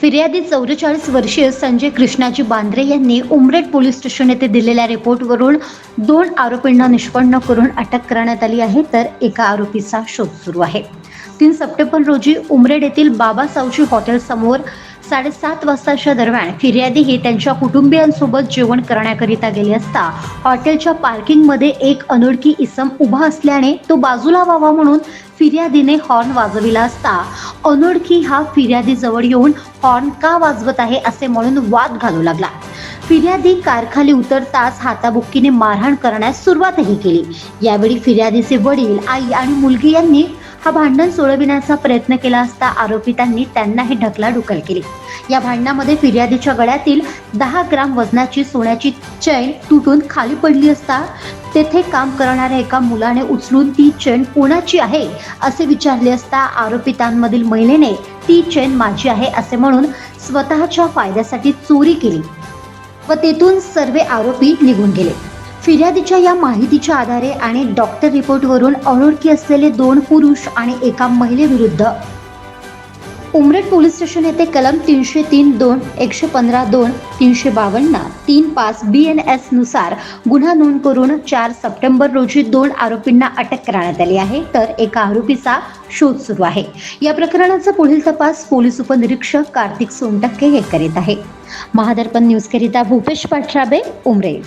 फिर्यादी चौवेचाळीस वर्षीय संजय कृष्णाजी बांद्रे यांनी उमरेड पोलीस स्टेशन येथे दिलेल्या रिपोर्टवरून दोन आरोपींना निष्पन्न करून अटक करण्यात आली आहे तर एका आरोपीचा शोध सुरू आहे. तीन सप्टेंबर रोजी उमरेड येथील बाबा सावजी हॉटेल समोर साडेसात वाजताच्या दरम्यान फिर्यादी ही त्यांच्या कुटुंबियांसोबत जेवण करण्याकरिता गेली असता हॉटेलच्या पार्किंगमध्ये एक अनोळखी इसम उभा असल्याने तो बाजूला व्हावा म्हणून फिर्यादीने हॉर्न वाजविला असता अनोळखी हा फिर्यादी जवळ येऊन हॉर्न का वाजवत आहे असे म्हणून वाद घालू लागला. फिर्यादी कारखाली उतरताच हाताबुक्कीने मारहाण करण्यास सुरुवातही केली. यावेळी फिर्यादीचे वडील आई आणि मुलगी यांनी हा भांडण सोडविण्याचा प्रयत्न केला असता आरोपितांनी त्यांनाही ढकलाढुकल केली. या भांडणामध्ये फिर्यादीच्या गळ्यातील दहा ग्राम वजनाची सोन्याची चैन तुटून खाली पडली असता तेथे काम करणाऱ्या एका मुलाने उचलून ती चेन कोणाची आहे असे विचारले असता आरोपितांमधील महिलेने ती चेन माझी आहे असे म्हणून स्वतःच्या फायद्यासाठी चोरी केली व तेथून सर्व आरोपी निघून गेले. फिर्यादीच्या या माहितीच्या आधारे आणि डॉक्टर रिपोर्टवरून अनोळखी असलेले दोन पुरुष आणि एका महिलेविरुद्ध. उमरेड पोलीस स्टेशन येथे कलम तीनशे तीन दोन एकशे पंधरा दोन तीनशे बावन्न तीन पाच बी एन एसनुसार गुन्हा नोंद करून चार सप्टेंबर रोजी दोन आरोपींना अटक करण्यात आली आहे. तर एका आरोपीचा शोध सुरू आहे. या प्रकरणाचा पुढील तपास पोलीस उपनिरीक्षक कार्तिक सोनटक्के हे करीत आहे. महादर्पण न्यूजकरिता भूपेश पाठराबे उमरेड.